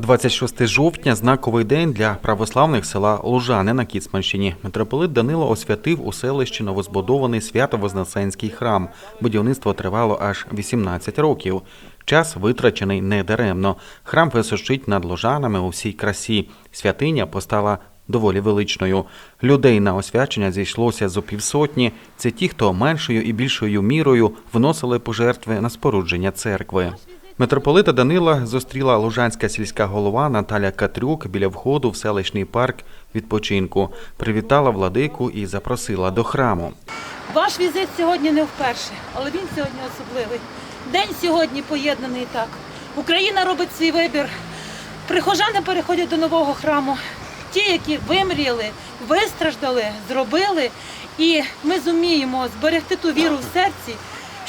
26 жовтня знаковий день для православних села Лужани на Кіцманщині. Митрополит Данило освятив у селищі новозбудований свято-вознесенський храм. Будівництво тривало аж 18 років. Час витрачений недаремно. Храм височить над лужанами у всій красі. Святиня постала доволі величною. Людей на освячення зійшлося зо півсотні. Це ті, хто меншою і більшою мірою вносили пожертви на спорудження церкви. Митрополита Данила зустріла лужанська сільська голова Наталя Катрюк біля входу в селищний парк відпочинку. Привітала владику і запросила до храму. Ваш візит сьогодні не вперше, але він сьогодні особливий. День сьогодні поєднаний так. Україна робить свій вибір. Прихожани переходять до нового храму. Ті, які вимріяли, вистраждали, зробили. І ми зуміємо зберегти ту віру в серці,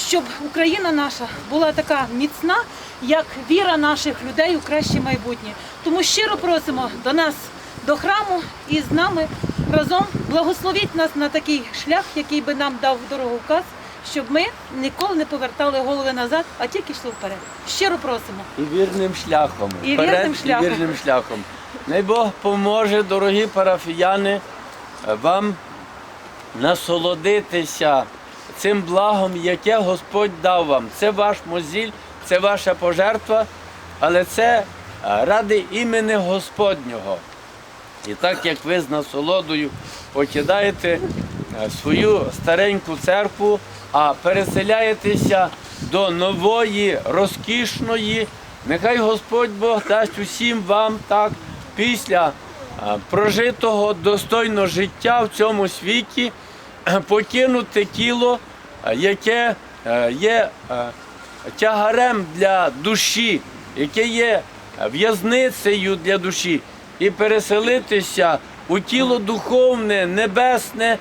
щоб Україна наша була така міцна, як віра наших людей у краще майбутнє. Тому щиро просимо до нас до храму і з нами разом благословіть нас на такий шлях, який би нам дав дорогу дороговказ, щоб ми ніколи не повертали голови назад, а тільки йшли вперед. Щиро просимо. І вірним шляхом. І Вперед, вірним шляхом. І вірним шляхом. Най Бог поможе, дорогі парафіяни, вам насолодитися цим благом, яке Господь дав вам. Це ваш мозіль, це ваша пожертва, але це е, ради імені Господнього. І так як ви з насолодою покидаєте е, свою стареньку церкву, а переселяєтеся до нової, розкішної, нехай Господь Бог дасть усім вам так після е, прожитого достойно життя в цьому світі покинути тіло, яке е, є е, тягарем для душі, яке є в'язницею для душі, і переселитися у тіло духовне, небесне,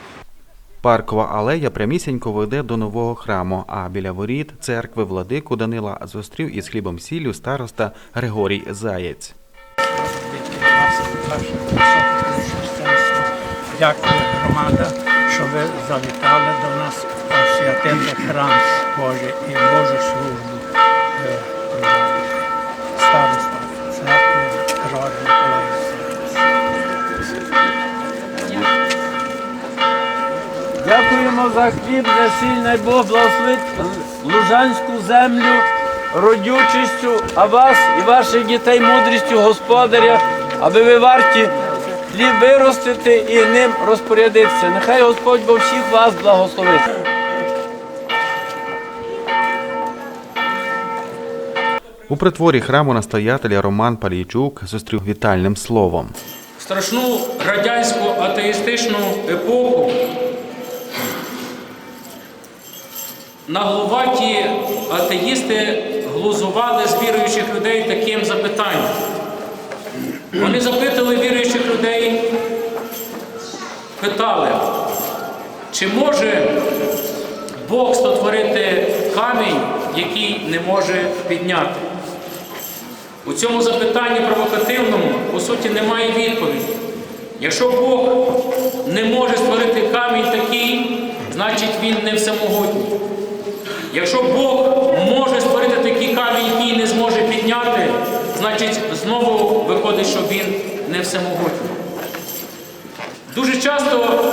Паркова алея прямісінько веде до нового храму. А біля воріт церкви владику Данила зустрів із хлібом сіллю староста Григорій Заєць. Дякую, громада, що ви завітали до нас освятити храм Божий і Божу службу е. Староста церкви Григорій Миколаївич. Дякуємо за хліб, за сіль, най Бог благословить лужанську землю родючістю, а вас і ваших дітей мудрістю господаря, аби ви варті хліб виростити і ним розпорядитися. Нехай Господь Бог всіх вас благословить. У притворі храму настоятеля Роман Палійчук зустрів вітальним словом. Страшну радянську атеїстичну епоху наглуваті атеїсти глузували з віруючих людей таким запитанням. Вони запитали віруючих людей, питали, чи може Бог створити камінь, який не може підняти? У цьому запитанні провокативному, по суті, немає відповіді. Якщо Бог не може створити камінь такий, значить він не всемогутній. Якщо Бог може створити такий камінь, який не зможе підняти, значить знову виходить, що він не всемогутній. Дуже часто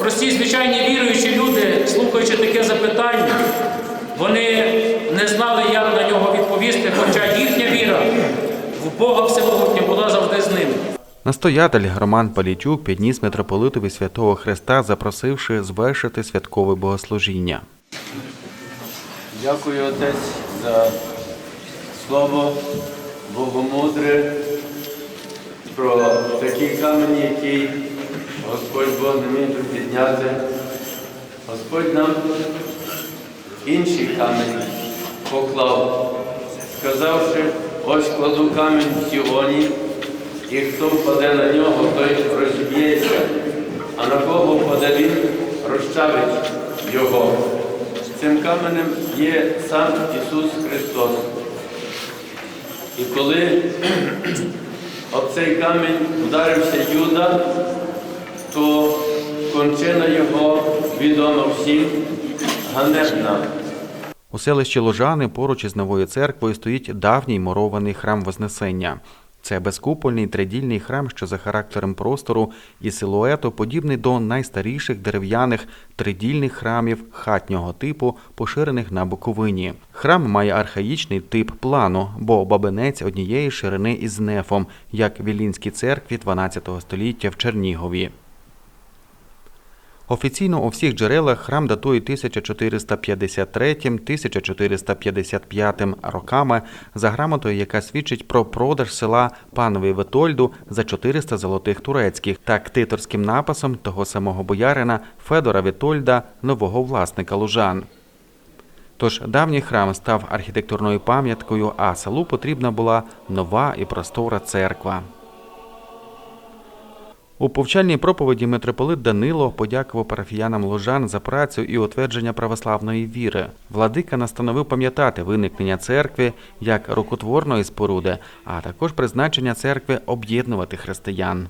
прості звичайні віруючі люди, слухаючи таке запитання, вони не знали, як на нього відповісти, хоча їхня віра в Бога Всемогутнього була завжди з ними. Настоятель Роман Палійчук підніс митрополитові святого Христа, запросивши звершити святкове богослужіння. Дякую, Отець, за слово богомудре про такий камінь, який Господь Бог не міг підняти. Господь нам інший камінь поклав, сказавши, ось кладу камінь в Сіоні, і хто впаде на нього, той розіб'ється, а на кого впаде він, розчавить його. Цим каменем є сам Ісус Христос. І коли об цей камінь вдарився Юда, то кончина його відома всім ганебна. У селищі Лужани поруч із новою церквою стоїть давній мурований храм Вознесення. Це безкупольний тридільний храм, що за характером простору і силуету подібний до найстаріших дерев'яних тридільних храмів хатнього типу, поширених на Буковині. Храм має архаїчний тип плану, бо бабинець однієї ширини із нефом, як в Вілінській церкві 12 століття в Чернігові. Офіційно у всіх джерелах храм датує 1453-1455 роками за грамотою, яка свідчить про продаж села панові Витольду за 400 золотих турецьких та ктиторським написом того самого боярина Федора Вітольда, нового власника Лужан. Тож давній храм став архітектурною пам'яткою, а селу потрібна була нова і простора церква. У повчальній проповіді митрополит Данило подякував парафіянам Ложан за працю і утвердження православної віри. Владика настановив пам'ятати виникнення церкви як рукотворної споруди, а також призначення церкви об'єднувати християн.